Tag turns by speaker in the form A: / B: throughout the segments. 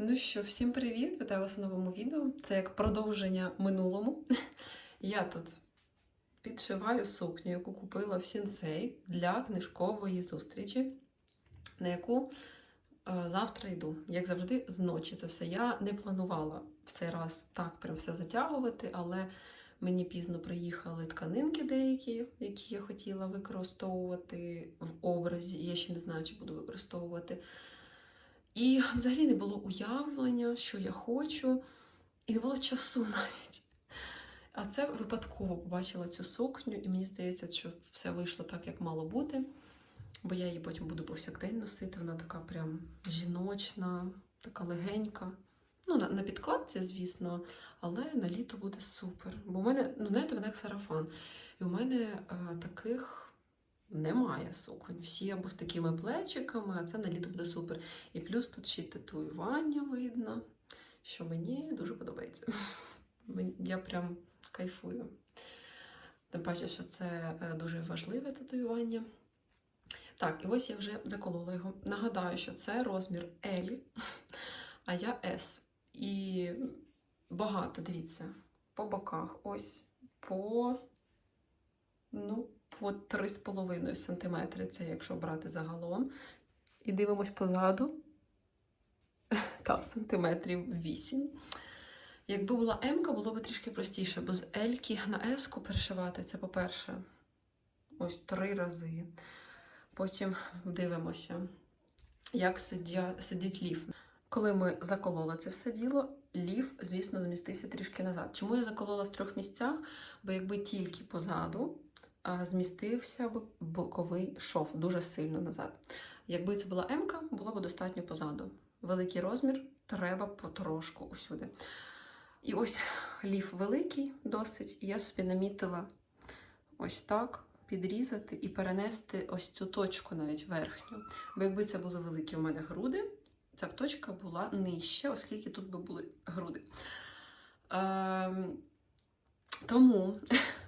A: Ну що, всім привіт! Вітаю вас у новому відео. Це як продовження минулому. Я тут підшиваю сукню, яку купила в сінсей для книжкової зустрічі, на яку е, завтра йду. Як завжди, зночі це все. Я не планувала в цей раз так прям все затягувати, але мені пізно приїхали тканинки деякі, які я хотіла використовувати в образі. Я ще не знаю, чи буду використовувати. І взагалі не було уявлення, що я хочу, і не було часу навіть. А це випадково побачила цю сукню, і мені здається, що все вийшло так, як мало бути. Бо я її потім буду повсякдень носити. Вона така прям жіночна, така легенька. Ну, на, на підкладці, звісно, але на літо буде супер. Бо в мене, ну, знаєте, вона як сарафан. І у мене е, таких немає суконь. Всі або з такими плечиками, а це на літо буде супер. І плюс тут ще й татуювання видно, що мені дуже подобається. Я прям кайфую. Тим паче, що це е, дуже важливе татуювання. Так, і ось я вже заколола його. Нагадаю, що це розмір L, а я S. І багато, дивіться, по боках. Ось по, ну, по 3,5 см. Це якщо брати загалом. І дивимось позаду. Та, сантиметрів 8. Якби була М, було б трішки простіше, бо з L на S перешивати це, по-перше, ось три рази. Потім дивимося, як сидя, сидить ліф. Коли ми закололи це все діло, ліф, звісно, змістився трішки назад. Чому я заколола в трьох місцях? Бо якби тільки позаду змістився б боковий шов дуже сильно назад. Якби це була М, було б достатньо позаду. Великий розмір треба потрошку усюди. І ось ліф великий досить, і я собі намітила ось так підрізати і перенести ось цю точку навіть верхню. Бо якби це були великі у мене груди, ця б точка була нижча, оскільки тут би були груди. Ем, тому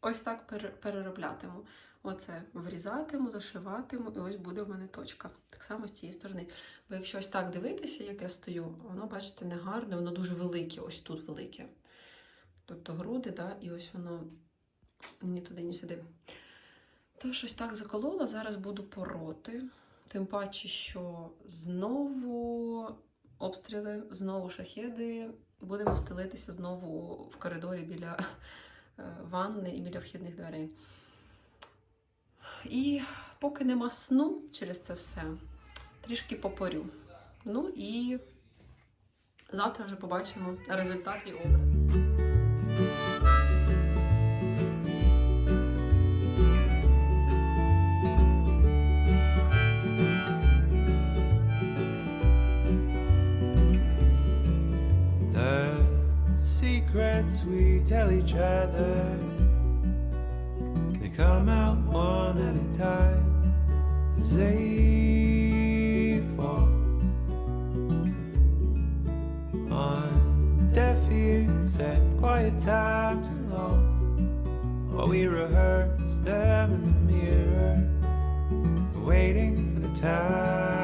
A: ось так перероблятиму. Оце врізатиму, зашиватиму, і ось буде в мене точка. Так само з цієї сторони. Бо якщо ось так дивитися, як я стою, воно, бачите, не гарне, воно дуже велике, ось тут велике. Тобто груди, да, і ось воно ні туди, ні сюди. То щось так заколола, зараз буду пороти. Тим паче, що знову обстріли, знову шахеди. Будемо стелитися знову в коридорі біля ванни і біля вхідних дверей. І поки нема сну через це все, трішки попорю. Ну і завтра вже побачимо результат і образ.
B: Secrets we tell each other. They come out one at a time. As they fall On deaf ears at quiet times alone While we rehearse them in the mirror Waiting for the time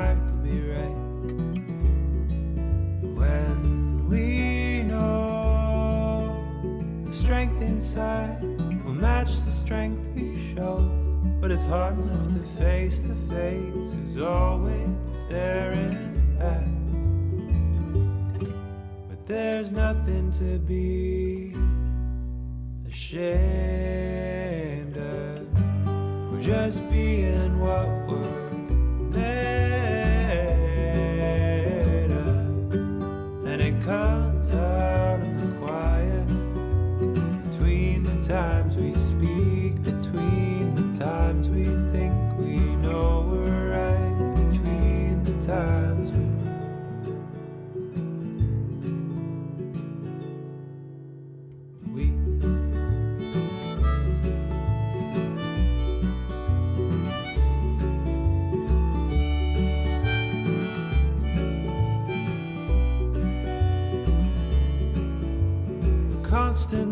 B: inside will match the strength we show. But it's hard enough to face the face who's always staring back. But there's nothing to be ashamed of. We're just being what we're made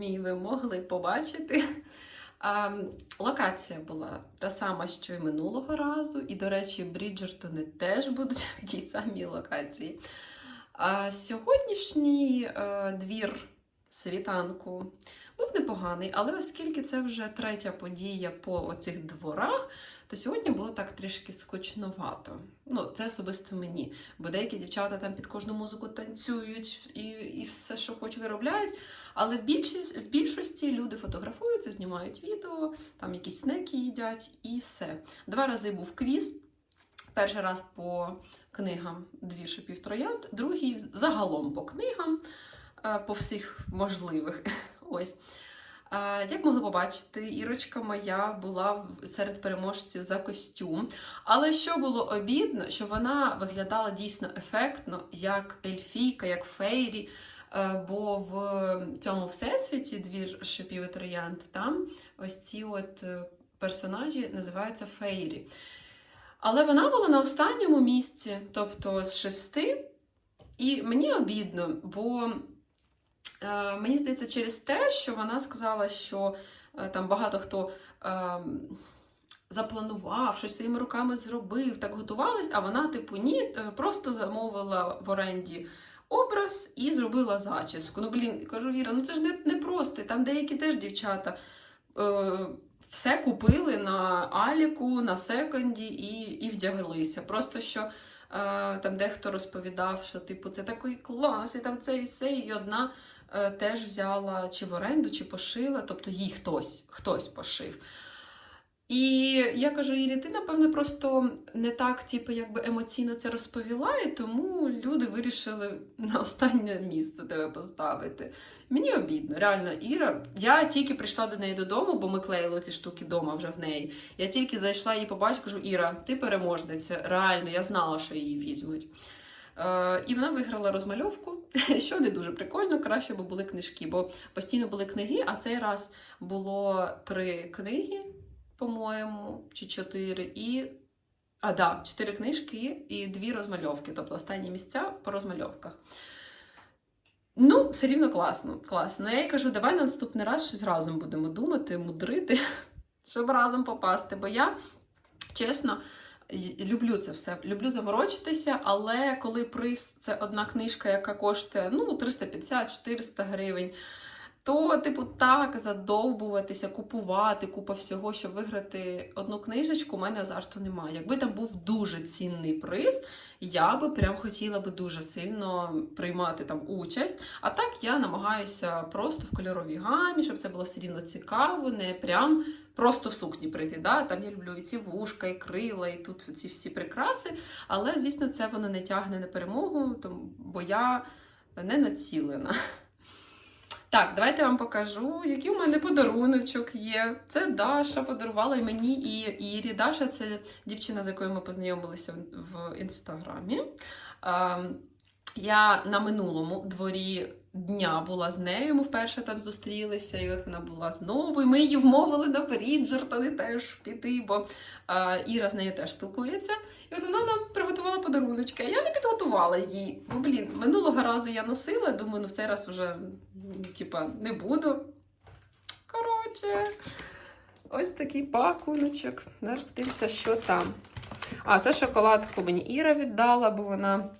A: Образ мій ви могли побачити. Локація була та сама, що й минулого разу. І, до речі, Бріджертони теж будуть в тій самій локації. А сьогоднішній е, двір світанку був непоганий, але оскільки це вже третя подія по оцих дворах, то сьогодні було так трішки скучновато. Ну, це особисто мені. Бо деякі дівчата там під кожну музику танцюють і, і все, що хоч виробляють. Але в більшості, в більшості люди фотографуються, знімають відео, там якісь снеки їдять і все. Два рази був квіз. Перший раз по книгам дві шипів троянд, другий загалом по книгам, е, по всіх можливих. Ось. Як могли побачити, Ірочка моя була серед переможців за костюм. Але що було обідно, що вона виглядала дійсно ефектно, як ельфійка, як фейрі. Е, Бо в цьому всесвіті двір шипів і троянд, там ось ці от е, персонажі називаються фейрі. Але вона була на останньому місці, тобто з шести. І мені обідно, бо мені здається, через те, що вона сказала, що е, там багато хто е, запланував, щось своїми руками зробив, так готувались, а вона, типу, ні, е, просто замовила в оренді образ і зробила зачіску. Ну, блін, кажу, Іра, ну це ж не, не просто. Там деякі теж дівчата. Е, все купили на Аліку, на секонді і, і вдяглися. Просто що е, там дехто розповідав, що типу це такий клас, і там це і це, і одна е, теж взяла чи в оренду, чи пошила, тобто їй хтось, хтось пошив. І я кажу, Ірі, ти, напевно, просто не так, типу, якби емоційно це розповіла, і тому люди вирішили на останнє місце тебе поставити. Мені обідно, реально, Іра. Я тільки прийшла до неї додому, бо ми клеїли ці штуки вдома вже в неї. Я тільки зайшла її побачила, кажу, Іра, ти переможниця. Реально, я знала, що її візьмуть. Е, і вона виграла розмальовку, що не дуже прикольно, краще б були книжки, бо постійно були книги, а цей раз було три книги, по-моєму, чи чотири, і. А, да, чотири книжки і дві розмальовки, тобто останні місця по розмальовках. Ну, все рівно класно. класно. Ну, я їй кажу, давай на наступний раз щось разом будемо думати, мудрити, щоб разом попасти. Бо я, чесно, люблю це все. Люблю заморочитися, але коли приз це одна книжка, яка коштує ну, 350-400 гривень. То, типу, так задовбуватися, купувати купа всього, щоб виграти одну книжечку, у мене азарту немає. Якби там був дуже цінний приз, я би прям хотіла би дуже сильно приймати там участь. А так я намагаюся просто в кольоровій гамі, щоб це було все рівно цікаво, не прям просто в сукні прийти. Да? Там я люблю і ці вушка, і крила, і тут ці всі прикраси. Але, звісно, це воно не тягне на перемогу, тому, бо я не націлена. Так, давайте я вам покажу, який у мене подаруночок є. Це Даша подарувала і мені і Ірі. Даша це дівчина, з якою ми познайомилися в- інстаграмі. Ем, Я на минулому дворі дня була з нею. Ми вперше там зустрілися, і от вона була знову. І ми її вмовили на Бріджертони теж піти, бо е, Іра з нею теж спілкується. І от вона нам приготувала подаруночки. А я не підготувала їй. Бо, блін, минулого разу я носила, думаю, ну в цей раз вже типа не буду. Коротше, ось такий пакуночок. Зараз подивимося, що там. А, це шоколадку мені Іра віддала, бо вона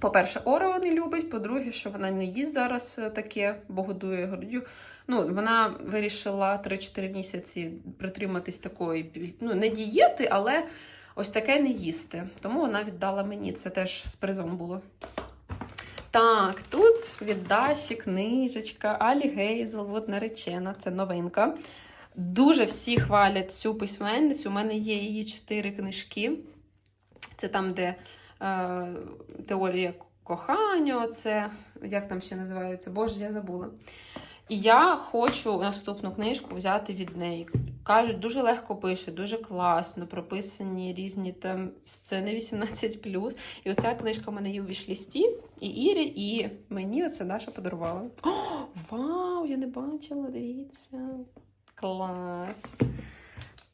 A: По-перше, Орео не любить, по-друге, що вона не їсть зараз е, таке, бо годує груддю. Ну, вона вирішила 3-4 місяці притриматись такої, ну, не дієти, але ось таке не їсти. Тому вона віддала мені. Це теж з призом було. Так, тут від Даші книжечка Алі Гейзел, от наречена, це новинка. Дуже всі хвалять цю письменницю. У мене є її чотири книжки. Це там, де теорія кохання, оце, як там ще називається? Боже, я забула. І я хочу наступну книжку взяти від неї. Кажуть, дуже легко пише, дуже класно, прописані різні там сцени 18. І оця книжка в мене є у вішлісті, і Ірі, і мені це Даша подарувала. О, вау, я не бачила, дивіться. Клас.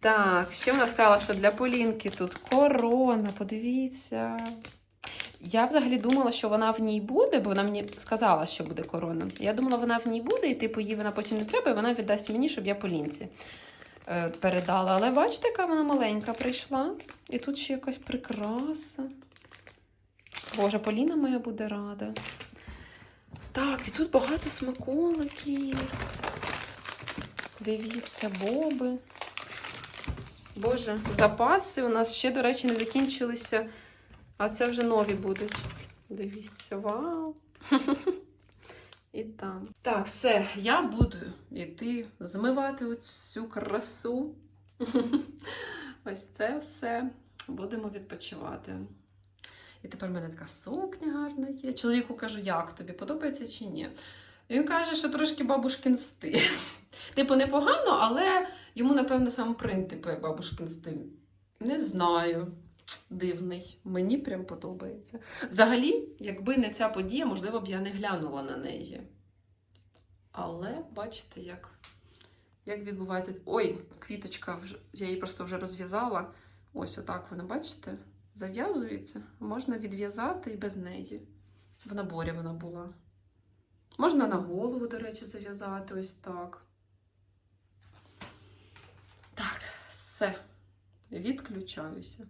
A: Так, ще вона сказала, що для Полінки тут корона, подивіться. Я взагалі думала, що вона в ній буде, бо вона мені сказала, що буде корона. Я думала, вона в ній буде, і типу їй вона потім не треба, і вона віддасть мені, щоб я Полінці е, передала. Але бачите, яка вона маленька прийшла. І тут ще якась прикраса. Боже, Поліна моя буде рада. Так, і тут багато смаколиків. Дивіться, боби. Боже, запаси у нас ще, до речі, не закінчилися. А це вже нові будуть. Дивіться, вау! І там. Так, все, я буду йти змивати оцю красу. Ось це все. Будемо відпочивати. І тепер в мене така сукня гарна є. Чоловіку кажу, як тобі подобається чи ні? Він каже, що трошки бабушкин стиль. Типу, непогано, але йому, напевно, сам принт, типу, як бабушкин стиль. Не знаю. Дивний. Мені прям подобається. Взагалі, якби не ця подія, можливо б я не глянула на неї. Але бачите, як, як відбувається. Ой, квіточка, вже, я її просто вже розв'язала. Ось отак вона, бачите? Зав'язується. Можна відв'язати і без неї. В наборі вона була. Можна на голову, до речі, зав'язати ось так. Так, все. Відключаюся.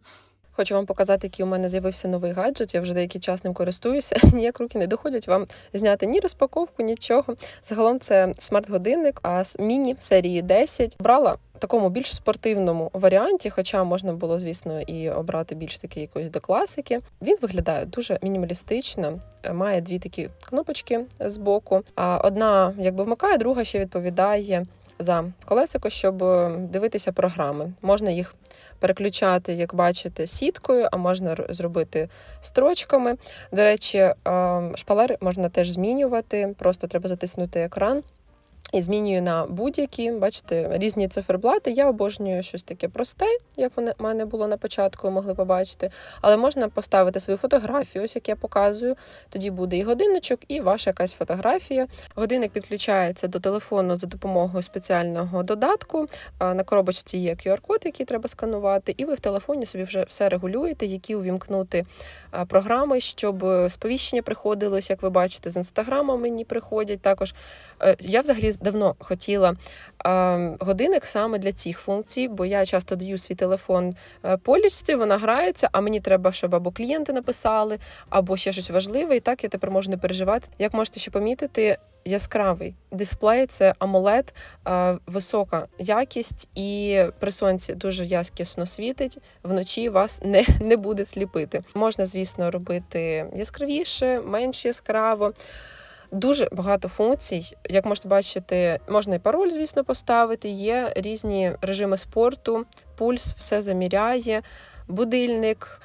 A: Хочу вам показати, який у мене з'явився новий гаджет. Я вже деякий час ним користуюся. Ніяк руки не доходять вам зняти ні розпаковку, нічого. Загалом це смарт-годинник, а з міні серії 10. Брала такому більш спортивному варіанті, хоча можна було, звісно, і обрати більш такий якийсь до класики. Він виглядає дуже мінімалістично, має дві такі кнопочки з боку. А одна якби вмикає, друга ще відповідає за колесико, щоб дивитися програми. Можна їх переключати, як бачите, сіткою, а можна зробити строчками. До речі, е, шпалери можна теж змінювати, просто треба затиснути екран. І змінюю на будь-які, бачите, різні циферблати. Я обожнюю щось таке просте, як в мене було на початку, могли побачити. Але можна поставити свою фотографію, ось як я показую. Тоді буде і годинничок, і ваша якась фотографія. Годинник підключається до телефону за допомогою спеціального додатку. На коробочці є QR-код, який треба сканувати, і ви в телефоні собі вже все регулюєте, які увімкнути програми, щоб е, сповіщення приходилось, як ви бачите, з інстаграма мені приходять. Також Е, я взагалі давно хотіла е, годинник саме для цих функцій, бо я часто даю свій телефон е, полічці, вона грається, а мені треба, щоб або клієнти написали, або ще щось важливе. І так я тепер можу не переживати. Як можете ще помітити, яскравий дисплей це AMOLED, е, висока якість, і при сонці дуже яскісно світить. Вночі вас не, не буде сліпити. Можна, звісно, робити яскравіше, менш яскраво. Дуже багато функцій. Як можете бачити, можна і пароль, звісно, поставити. Є різні режими спорту, пульс все заміряє, будильник.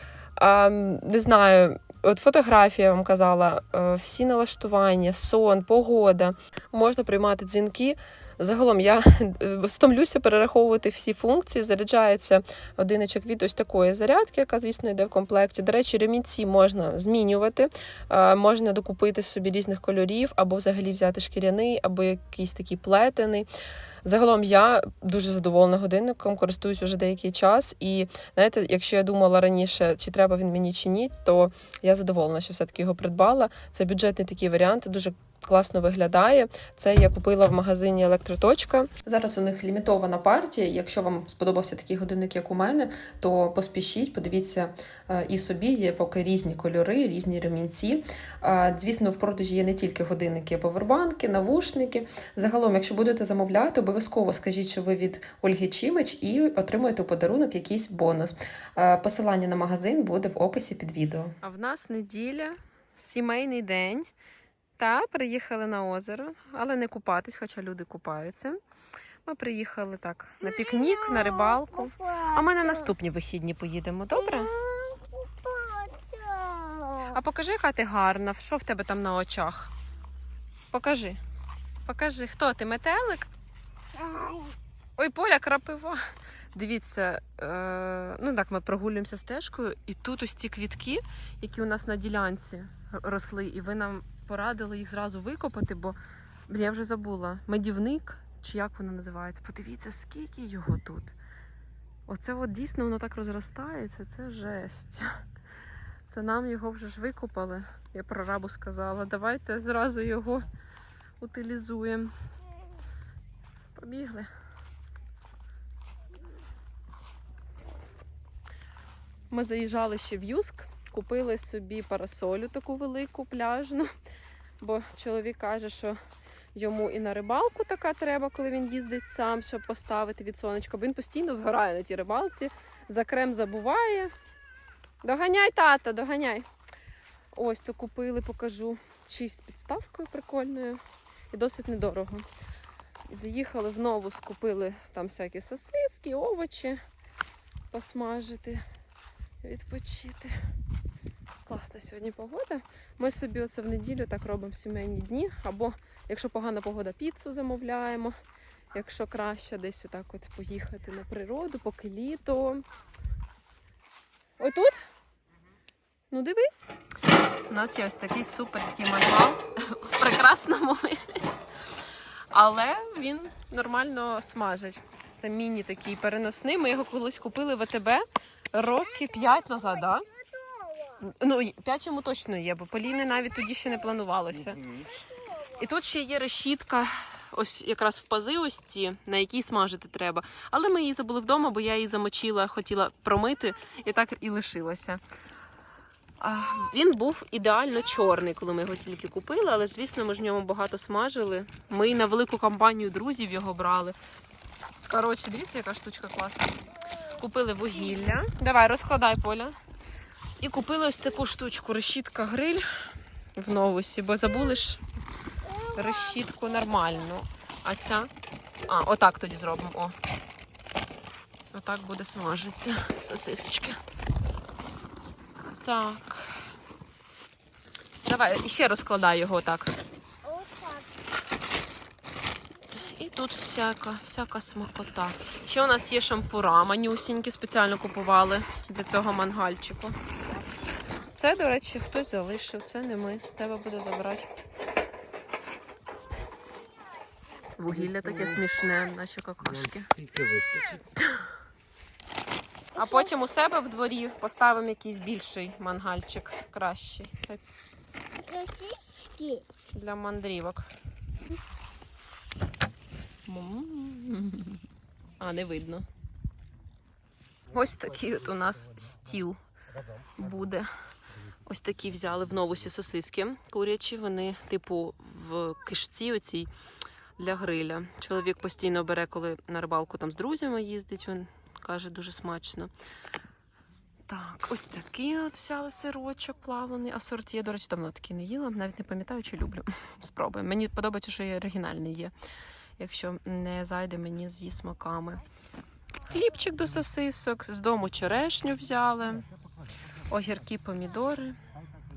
A: Не знаю, от фотографія я вам казала, е, всі налаштування, сон, погода. Можна приймати дзвінки. Загалом я е, стомлюся перераховувати всі функції. Заряджається одиничок від ось такої зарядки, яка, звісно, йде в комплекті. До речі, ремінці можна змінювати. Е, Можна докупити собі різних кольорів, або взагалі взяти шкіряний, або якийсь такий плетений. Загалом я дуже задоволена годинником, користуюсь уже деякий час. І знаєте, якщо я думала раніше, чи треба він мені чи ні, то я задоволена, що все-таки його придбала. Це бюджетний такий варіант, дуже класно виглядає. Це я купила в магазині Електроточка. Зараз у них лімітована партія. Якщо вам сподобався такий годинник, як у мене, то поспішіть, подивіться е, і собі є поки різні кольори, різні ремінці. Е, Звісно, в продажі є не тільки годинники, а повербанки, навушники. Загалом, якщо будете замовляти, обов'язково скажіть, що ви від Ольги Чімич і отримуєте у подарунок якийсь бонус. Е, Посилання на магазин буде в описі під відео. А в нас неділя, сімейний день. Та приїхали на озеро, але не купатись, хоча люди купаються. Ми приїхали так на пікнік, на рибалку. А ми на наступні вихідні поїдемо, добре? А покажи, яка ти гарна. Що в тебе там на очах? Покажи. Покажи, хто ти? Метелик? Ой, Поля, крапива. Дивіться, е, ну так, ми прогулюємося стежкою, і тут ось ці квітки, які у нас на ділянці росли, і ви нам порадили їх зразу викопати, бо я вже забула. Медівник, чи як воно називається? Подивіться, скільки його тут. Оце от дійсно воно так розростається, це жесть. То нам його вже ж викопали. Я прорабу сказала, давайте зразу його утилізуємо. Побігли. Ми заїжджали ще в Юск, купили собі парасолю таку велику пляжну, бо чоловік каже, що йому і на рибалку така треба, коли він їздить сам, щоб поставити від сонечка. Бо він постійно згорає на тій рибалці, за крем забуває. Доганяй, тата, доганяй. Ось то купили, покажу. Ще з підставкою прикольною і досить недорого. Заїхали в нову, скупили там всякі сосиски, овочі посмажити відпочити. Класна сьогодні погода. Ми собі оце в неділю так робимо сімейні дні. Або, якщо погана погода, піцу замовляємо. Якщо краще десь отак от поїхати на природу, поки літо. Ой тут? Ну дивись. У нас є ось такий суперський мангал в прекрасному вигляді. Але він нормально смажить. Це міні такий переносний. Ми його колись купили в АТБ роки 5 назад, да? Ну, 5 йому точно є, бо Поліни навіть тоді ще не планувалося. І тут ще є решітка, ось якраз в пази ось ці, на якій смажити треба. Але ми її забули вдома, бо я її замочила, хотіла промити, і так і лишилася. А, Він був ідеально чорний, коли ми його тільки купили, але звісно, ми ж в ньому багато смажили. Ми на велику компанію друзів його брали. Коротше, дивіться, яка штучка класна. Купили вугілля. Давай, розкладай поля. І купили ось таку штучку решітка гриль в новусі, бо забули ж решітку нормальну. А ця. А, отак тоді зробимо. О. Отак буде смажитися сосисочки. Так. Давай, і ще розкладай його так. І тут всяка, всяка смакота. Ще у нас є шампура, манюсінькі, спеціально купували для цього мангальчику. Це, до речі, хтось залишив, це не ми. Треба буде забрати. Вугілля таке смішне, наші какашки. А потім у себе в дворі поставимо якийсь більший мангальчик, кращий. Це для мандрівок. А, не видно. Ось такий от у нас стіл буде. Ось такі взяли в новусі сосиски курячі. Вони, типу, в кишці оцій для гриля. Чоловік постійно бере, коли на рибалку там з друзями їздить. Він каже, дуже смачно. Так, ось от взяли сирочок плавлений. Асорт є, до речі, давно такий не їла. Навіть не пам'ятаю, чи люблю. Спробуємо. Мені подобається, що і оригінальний є. Якщо не зайде мені з її смаками. Хлібчик до сосисок, з дому черешню взяли, огірки, помідори,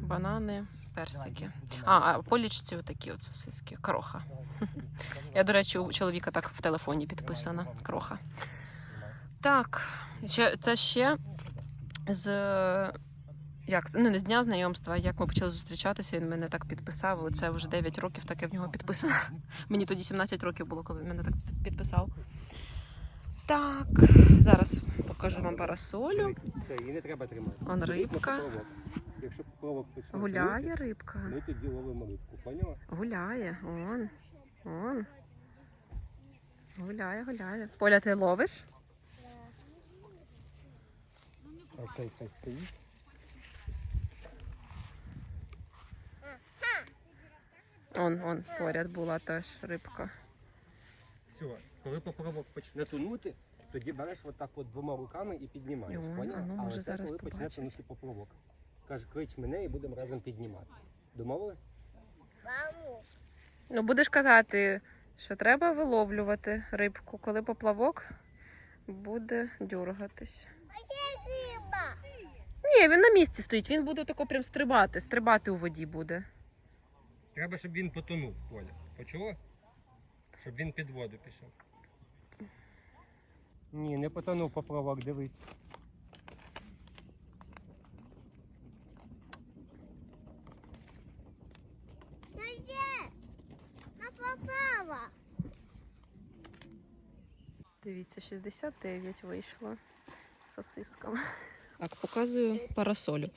A: банани, персики. А, а по лічці отакі от сосиски. Кроха. Я, до речі, у чоловіка так в телефоні підписана. Кроха. Так, це ще з. Як ну, не з дня знайомства, як ми почали зустрічатися, він мене так підписав. Це вже 9 років, так я в нього підписана. Мені тоді 17 років було, коли він мене так підписав. Так, зараз покажу вам парасолю.
C: Все, її не треба тримати.
A: Он рибка.
D: Якщо поплавок почне
A: Гуляє рибка.
D: ми тоді ловимо рибку. Поняла?
A: Гуляє. Он. Он. Гуляє, гуляє. Поля, ти ловиш?
D: А цей хай стоїть.
A: Он, он, поряд була теж рибка.
D: Все, коли поплавок почне тонути, тоді береш отак от двома руками і піднімаєш.
A: Йой,
D: поняла?
A: а ну,
D: Але
A: може,
D: це
A: зараз
D: коли почне тонути поплавок. Каже, клич мене і будемо разом піднімати. Домовились?
A: Ну, будеш казати, що треба виловлювати рибку, коли поплавок буде дюргатись. А є риба. Ні, він на місці стоїть, він буде тако прям стрибати, стрибати у воді буде.
D: Треба, щоб він потонув в полі. Почула? Щоб він під воду пішов. Ні, не потонув поплавок, дивись.
A: Дивіться, 69 вийшло з сосисками. Так, показую парасолю.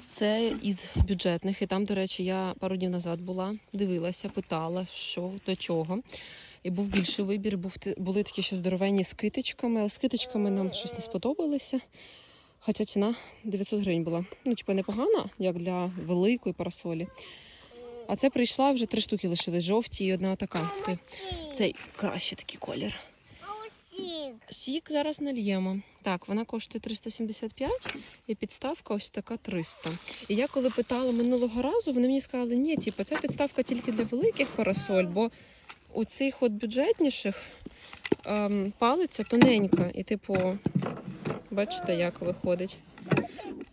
A: Це із бюджетних, і там, до речі, я пару днів назад була, дивилася, питала, що до чого. І був більший вибір, був, були такі ще здоровенні з китичками, але з китичками нам щось не сподобалося. Хоча ціна 900 гривень була. Ну, типу, непогана, як для великої парасолі. А це прийшла вже три штуки лишились жовті і одна така. Цей кращий такий колір. Сік зараз нальємо. Так, вона коштує 375 і підставка ось така 300. І я коли питала минулого разу, вони мені сказали, ні, типу, ця підставка тільки для великих парасоль, бо у цих от бюджетніших ем, палиця тоненька. І, типу, бачите, як виходить.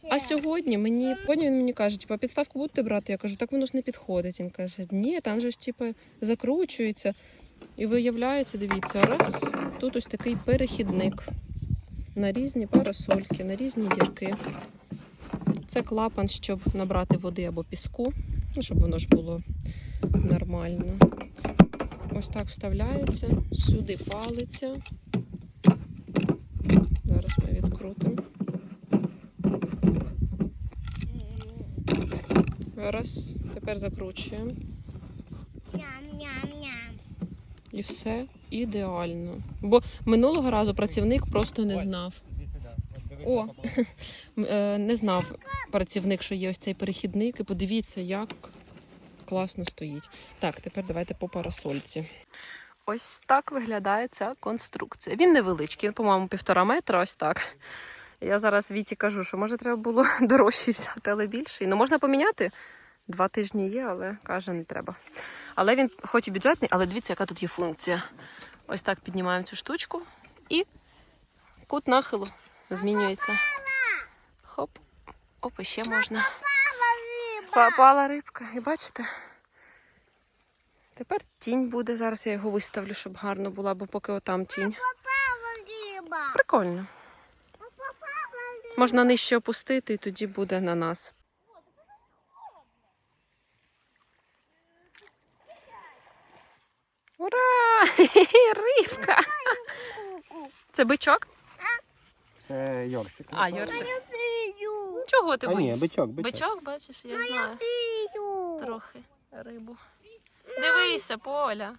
A: А сьогодні мені потім він мені каже, типу, підставку будете брати? Я кажу, так воно ж не підходить. Він каже, ні, там же ж типу, закручується. І виявляється, дивіться, раз тут ось такий перехідник на різні парасольки, на різні дірки. Це клапан, щоб набрати води або піску, щоб воно ж було нормально. Ось так вставляється, сюди палиться. Зараз ми відкрутимо. Раз, тепер закручуємо. І все ідеально. Бо минулого разу працівник просто не знав. О. е, Не знав працівник, що є ось цей перехідник. І подивіться, як класно стоїть. Так, тепер давайте по парасольці. Ось так виглядає ця конструкція. Він невеличкий, по-моєму, півтора метра, ось так. Я зараз Віті кажу, що може треба було дорожчий взяти, але більший. Ну можна поміняти. Два тижні є, але каже, не треба. Але він, хоч і бюджетний, але дивіться, яка тут є функція. Ось так піднімаємо цю штучку і кут нахилу змінюється. Хоп. Оп, ще можна. Попала рибка. І бачите? Тепер тінь буде. Зараз я його виставлю, щоб гарно була, бо поки отам тінь. Прикольно. Можна нижче опустити, і тоді буде на нас. Ура! Рибка! Це бичок?
D: Це Йорсик.
A: А, Йоршик. Чого ти
D: А ні,
A: боїшся?
D: бичок, бичок.
A: Бичок, бачиш, я знаю. Трохи рибу. Дивися, Поля.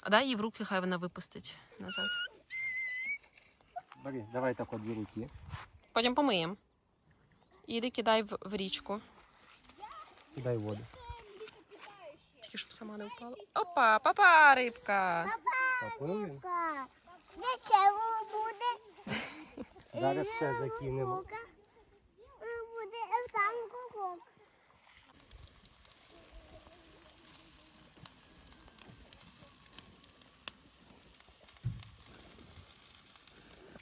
A: А дай їй в руки, хай вона випустить назад.
D: Бери, давай так от дві руки.
A: Потім помиємо. Іди кидай в, в річку.
D: Дай воду.
A: Тільки щоб сама не впала. Опа, папа, рибка.
D: Попливемо.
C: Де це буде?
D: Зараз ще закинемо.
C: Буде там кукок.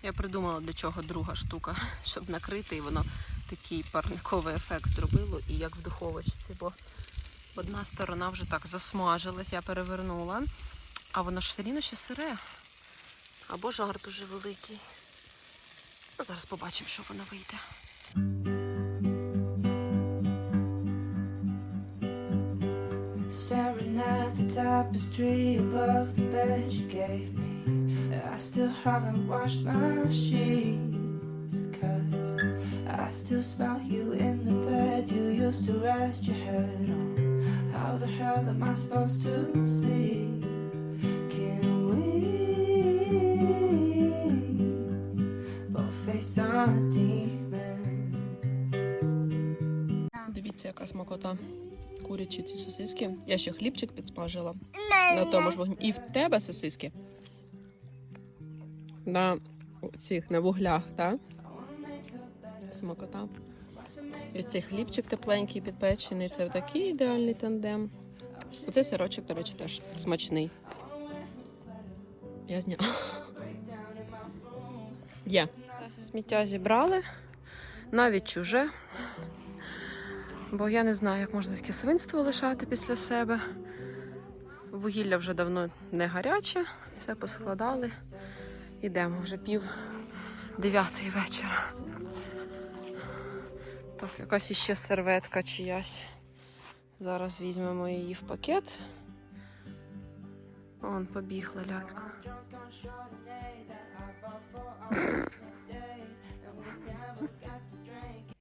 A: Я придумала для чого друга штука, щоб накрити, і воно такий парниковий ефект зробило, і як в духовочці, бо одна сторона вже так засмажилась, я перевернула, а воно ж все рівно ще сире. Або жар дуже великий. Ну, зараз побачимо, що воно вийде.
E: Staring at the tapestry above the bed you gave me. I still haven't washed my sheets. Cause I still smell you in the bed you used to rest your head on. How the hell am I supposed to sleep?
A: Дивіться, яка смакота. Курячі ці сосиски. Я ще хлібчик підсмажила на тому ж вогні. І в тебе сосиски. На цих на вуглях, так? Смакота. І цей хлібчик тепленький, підпечений. Це такий ідеальний тандем. Оцей сирочок, до речі, теж смачний. Я зняла. Є. Сміття зібрали, навіть чуже. Бо я не знаю, як можна таке свинство лишати після себе. Вугілля вже давно не гаряче, все поскладали. Ідемо вже пів дев'ятої вечора. Так, якась іще серветка чиясь. Зараз візьмемо її в пакет. Он побігла лялька.